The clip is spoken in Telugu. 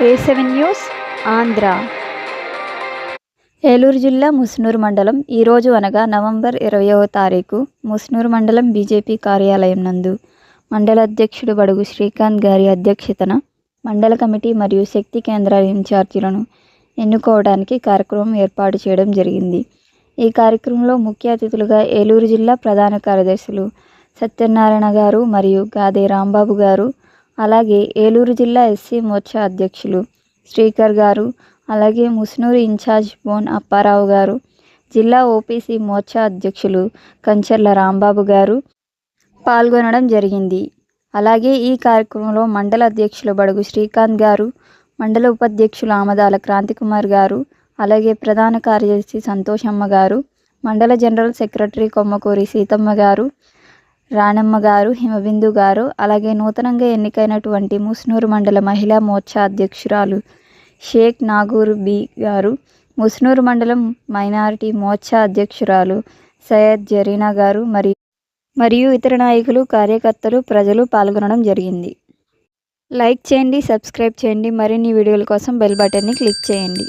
A seven news Andhra Eluru జిల్లా ముస్నూరు మండలం. ఈరోజు అనగా నవంబర్ ఇరవయవ తారీఖు ముస్నూరు మండలం బీజేపీ కార్యాలయం నందు మండల అధ్యక్షుడు బడుగు శ్రీకాంత్ గారి అధ్యక్షతన మండల కమిటీ మరియు శక్తి కేంద్రాల ఇన్ఛార్జీలను ఎన్నుకోవడానికి కార్యక్రమం ఏర్పాటు చేయడం జరిగింది. ఈ కార్యక్రమంలో ముఖ్య అతిథులుగా ఏలూరు జిల్లా ప్రధాన కార్యదర్శులు సత్యనారాయణ గారు మరియు గాదే రాంబాబు గారు అలాగే ఏలూరు జిల్లా ఎస్సీ మోర్చా అధ్యక్షులు శ్రీకర్ గారు అలాగే ముస్నూరు ఇన్ఛార్జ్ బోన్ అప్పారావు గారు జిల్లా ఓపీసీ మోర్చా అధ్యక్షులు కంచర్ల రాంబాబు గారు పాల్గొనడం జరిగింది. అలాగే ఈ కార్యక్రమంలో మండల అధ్యక్షులు బడుగు శ్రీకాంత్ గారు మండల ఉపాధ్యక్షులు ఆమదాల క్రాంతికుమార్ గారు అలాగే ప్రధాన కార్యదర్శి సంతోషమ్మ గారు మండల జనరల్ సెక్రటరీ కొమ్మకూరి సీతమ్మ గారు రాణమ్మ గారు హిమబిందు గారు అలాగే నూతనంగా ఎన్నికైనటువంటి ముస్నూరు మండల మహిళా మోర్చా అధ్యక్షురాలు షేక్ నాగూర్ బి గారు ముస్నూరు మండలం మైనారిటీ మోర్చా అధ్యక్షురాలు సయ్యద్ జరీనా గారు మరియు మరియు ఇతర నాయకులు కార్యకర్తలు ప్రజలు పాల్గొనడం జరిగింది. లైక్ చేయండి సబ్స్క్రైబ్ చేయండి మరిన్ని వీడియోల కోసం బెల్ బటన్ని క్లిక్ చేయండి.